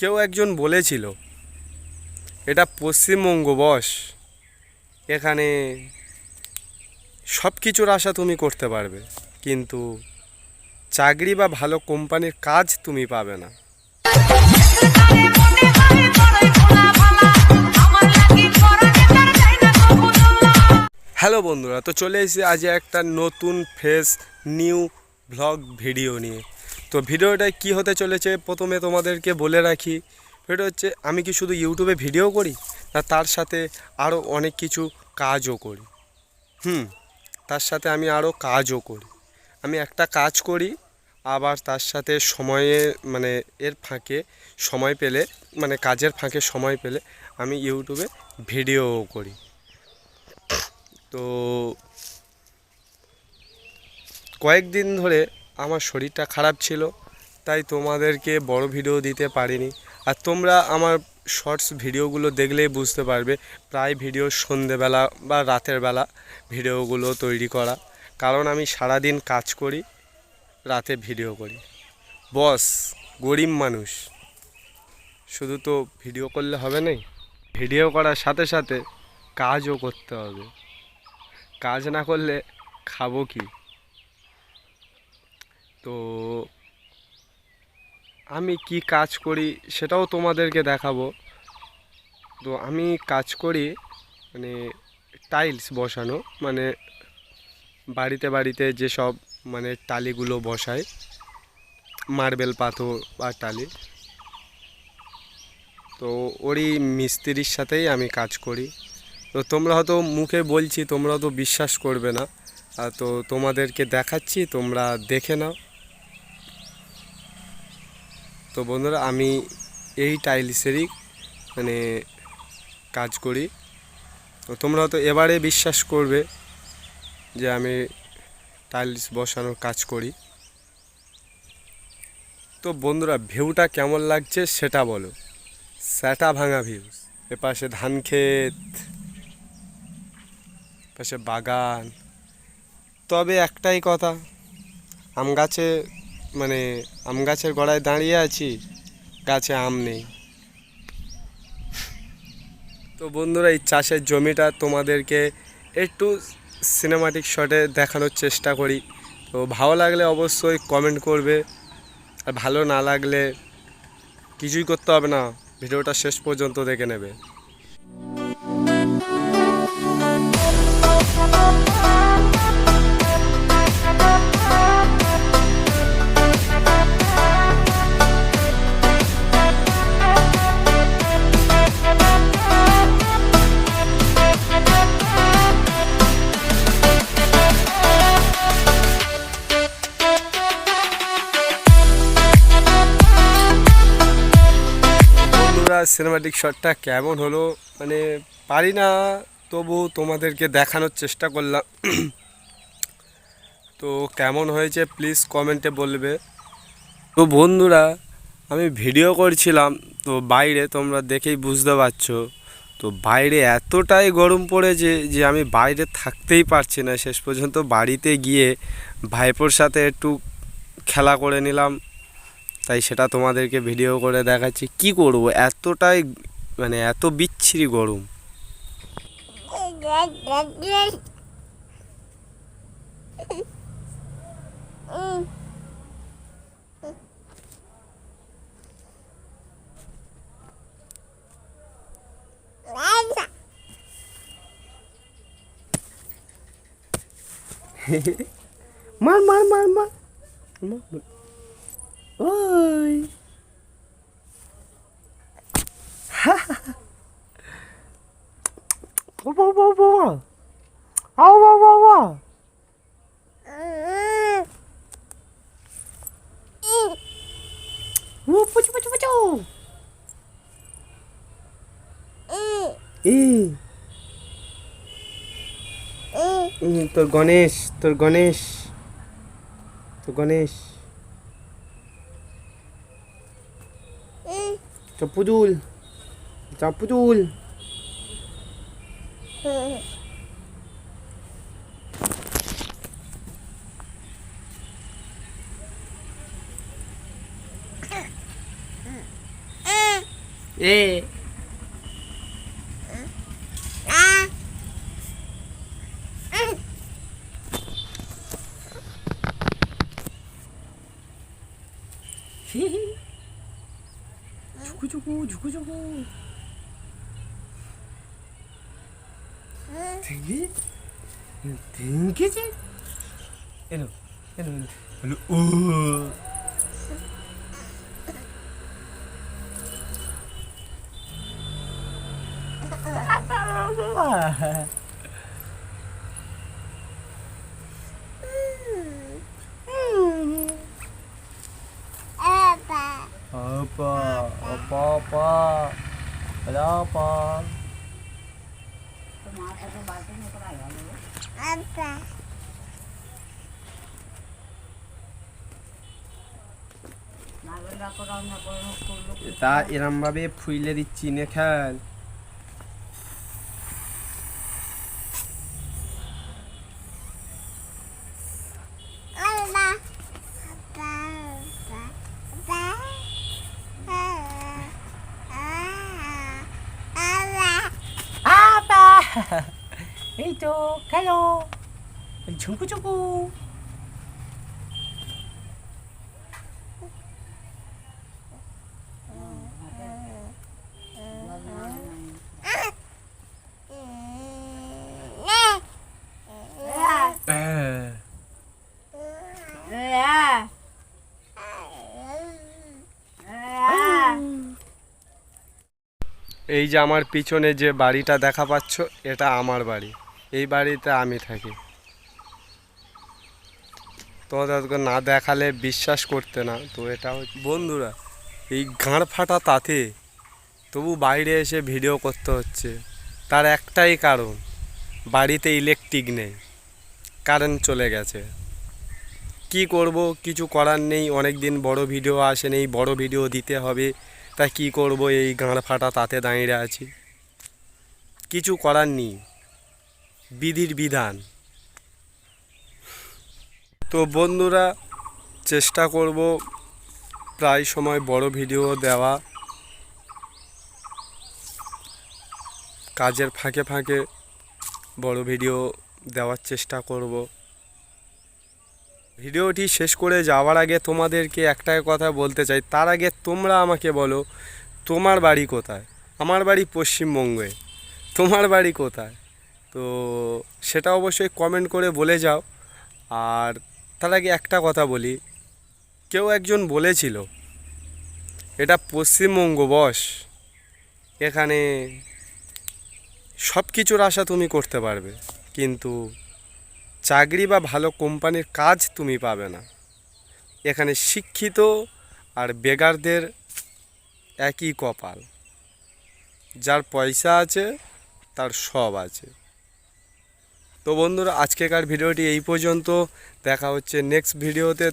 কেউ একজন বলেছিল, এটা পশ্চিমবঙ্গ বস, এখানে সব কিছুর আশা তুমি করতে পারবে, কিন্তু চাকরি বা ভালো কোম্পানির কাজ তুমি পাবে না। হ্যালো বন্ধুরা, তো চলে এসেছি আজ একটা নতুন ফ্রেশ নিউ ভ্লগ ভিডিও নিয়ে। তো ভিডিওটা কি হতে চলেছে? প্রথমে তোমাদেরকে বলে রাখি এটা হচ্ছে আমি কি শুধু ইউটিউবে ভিডিও করি? না, তার সাথে আরও অনেক কিছু কাজও করি। হুম, তার সাথে আমি আরও কাজও করি। আমি একটা কাজ করি, আবার তার সাথে সময়ে মানে এর ফাঁকে সময় পেলে মানে কাজের ফাঁকে সময় পেলে আমি ইউটিউবে ভিডিওও করি। তো কয়েকদিন ধরে আমার শরীরটা খারাপ ছিল, তাই তোমাদেরকে বড় ভিডিও দিতে পারিনি। আর তোমরা আমার শর্টস ভিডিওগুলো দেখলেই বুঝতে পারবে, প্রায় ভিডিও সন্ধেবেলা বা রাতের বেলা ভিডিওগুলো তৈরি করা। কারণ আমি সারাদিন কাজ করি, রাতে ভিডিও করি। বস, গরিব মানুষ। শুধু তো ভিডিও করলে হবে না ভিডিও করার সাথে সাথে কাজও করতে হবে। কাজ না করলে খাব কি? তো আমি কি কাজ করি সেটাও তোমাদেরকে দেখাবো। তো আমি কাজ করি মানে টাইলস বসানো মানে বাড়িতে বাড়িতে যেসব মানে টালিগুলো বসায় মার্বেল পাথর বা টালি। তো ওরই মিস্ত্রির সাথেই আমি কাজ করি। তো তোমরা হয়তো মুখে বলছি, তোমরা তো বিশ্বাস করবে না। তো তোমাদেরকে দেখাচ্ছি, তোমরা দেখে নাও। তো বন্ধুরা, আমি এই টাইলসেরই মানে কাজ করি। তো তোমরা তো এবারে বিশ্বাস করবে যে আমি টাইলস বসানোর কাজ করি। তো বন্ধুরা, ভিউটা কেমন লাগছে সেটা বলো। স্যাটা ভাঙা ভিউজ এপাশে ধান ক্ষেত পাশে বাগান। তবে একটাই কথা, আম গাছে মানে আম গাছের গোড়ায় দাঁড়িয়ে আছি, গাছে আম নেই। তো বন্ধুরা, এই চাষের জমিটা তোমাদেরকে একটু সিনেমাটিক শটে দেখানোর চেষ্টা করি। তো ভালো লাগলে অবশ্যই কমেন্ট করবে, আর ভালো না লাগলে কিছুই করতে হবে না। ভিডিওটা শেষ পর্যন্ত দেখে নেবে। সিনেমাটিক শটটা কেমন হলো? মানে পারি না, তবু তোমাদেরকে দেখানোর চেষ্টা করলাম। তো কেমন হয়েছে প্লিজ কমেন্টে বলবে। তো বন্ধুরা, আমি ভিডিও করছিলাম, তো বাইরে তোমরা দেখেই বুঝতে পারছ। তো বাইরে এতটাই গরম পড়েছে যে আমি বাইরে থাকতেই পারছি না। শেষ পর্যন্ত বাড়িতে গিয়ে ভাইপোর সাথে একটু খেলা করে নিলাম। তাই সেটা তোমাদেরকে ভিডিও করে দেখাচ্ছি। কি করব? এতটাই মানে এত বিচ্ছিরি গরম। মার মার মার মার মার। ওই বাবা বাবা আও বাবা বাবা ও পুচু পুচু পুচু তোর গণেশ তোর গণেশ তোর Ganesh চপুজুল চপুজুল 예. 주구주구 주구주구 Tinggi? Tinggi je? Hello. Hello. Hello. Oh. Apa? Apa? Apa? Wala pa. তা এরম ভাবে ফুইলে দিচ্ছি নে খেল। আপা এই তো খেলো ঝুঁকু ঝুঁকু এই যে আমার পিছনে যে বাড়িটা দেখা পাচ্ছ, এটা আমার বাড়ি। এই বাড়িতে আমি থাকি। তোমাদেরকে না দেখালে বিশ্বাস করতে না। তো এটা বন্ধুরা, এই গাঁড় ফাটা তাতে, তবু বাইরে এসে ভিডিও করতে হচ্ছে। তার একটাই কারণ, বাড়িতে ইলেকট্রিক নেই কারেন্ট চলে গেছে। কি করব, কিছু করার নেই অনেক দিন বড় ভিডিও আসেনি, বড় ভিডিও দিতে হবে। তা কি করব? এই গাঁড় ফাটা তাতে দাঁড়িয়ে আছি। কিছু করার নেই। বিধির বিধান। তো বন্ধুরা, চেষ্টা করব প্রায় সময় বড় ভিডিও দেওয়া। কাজের ফাঁকে ফাঁকে বড় ভিডিও দেওয়ার চেষ্টা করব। ভিডিওটি শেষ করে যাওয়ার আগে তোমাদেরকে একটাই কথা বলতে চাই। তার আগে তোমরা আমাকে বলো, তোমার বাড়ি কোথায়? আমার বাড়ি পশ্চিমবঙ্গে। তোমার বাড়ি কোথায়? তো সেটা অবশ্যই কমেন্ট করে বলে যাও। আর তার আগে একটা কথা বলি, কেউ একজন বলেছিল, এটা পশ্চিমবঙ্গ বস, এখানে সব কিছুর আশা তুমি করতে পারবে। কিন্তু চাকরি বা ভালো কোম্পানির কাজ তুমি পাবে না। এখানে শিক্ষিত আর বেকারদের একই কপাল। যার পয়সা আছে, তার সব আছে। তো বন্ধুরা, আজকেকার ভিডিওটি এই পর্যন্ত। দেখা হচ্ছে নেক্সট ভিডিওতে